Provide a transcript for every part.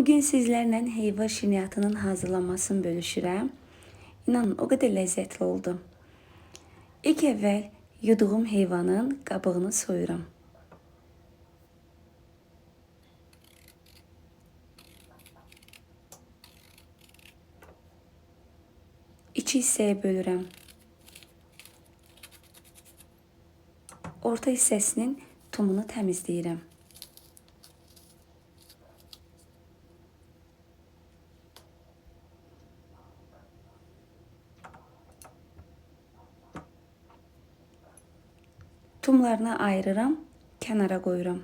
Bugün sizlərlə heyva şirniyyatının hazırlanmasını bölüşürəm. İnanın, o qədər ləzzətli oldu. İlk əvvəl yuduğum heyvanın qabığını soyuram. İki hissəyə bölürəm. Orta hissəsinin tumunu təmizləyirəm. Tumlarını ayırıram, kənara qoyuram.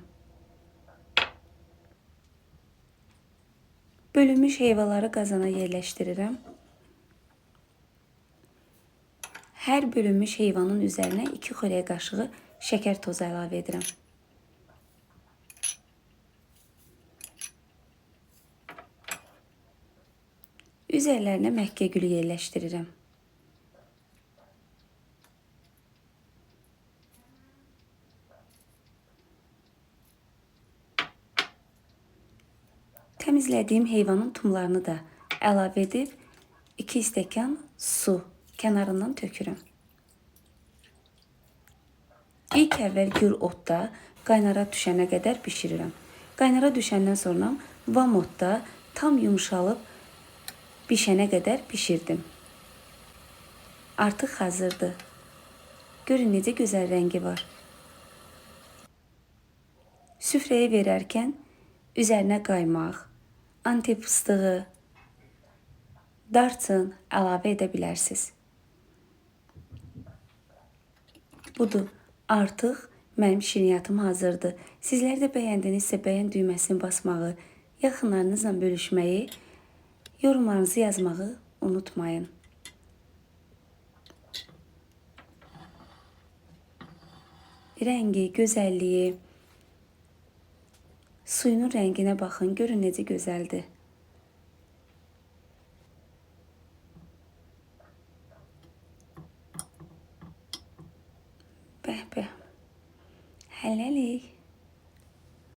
Bölünmüş heyvaları qazana yerləşdirirəm. Hər bölünmüş heyvanın üzərinə 2 xörək qaşığı şəkər tozu əlavə edirəm. Üzərlərinə məhkə gülü yerləşdirirəm. Təmizlədiyim heyvanın tumlarını da əlavə edib 2 stəkan su kənarından tökürəm. İlk əvvəl gür otda qaynara düşənə qədər bişirirəm. Qaynara düşəndən sonra vam otda tam yumşalıb bişənə qədər bişirdim. Artıq hazırdır. Görün necə gözəl rəngi var. Süfrəyə verərkən üzərinə qaymaq, antep fıstığı, darçın əlavə edə bilərsiniz. Budur. Artıq mənim şirniyyatım hazırdır. Sizlər də bəyəndinizsə bəyən düyməsini basmağı, yaxınlarınızla bölüşməyi, yorumlarınızı yazmağı unutmayın. Rəngi, gözəlliyi, suyunun rənginə baxın, görün necə gözəldir. Bəh bəh. Hələlik.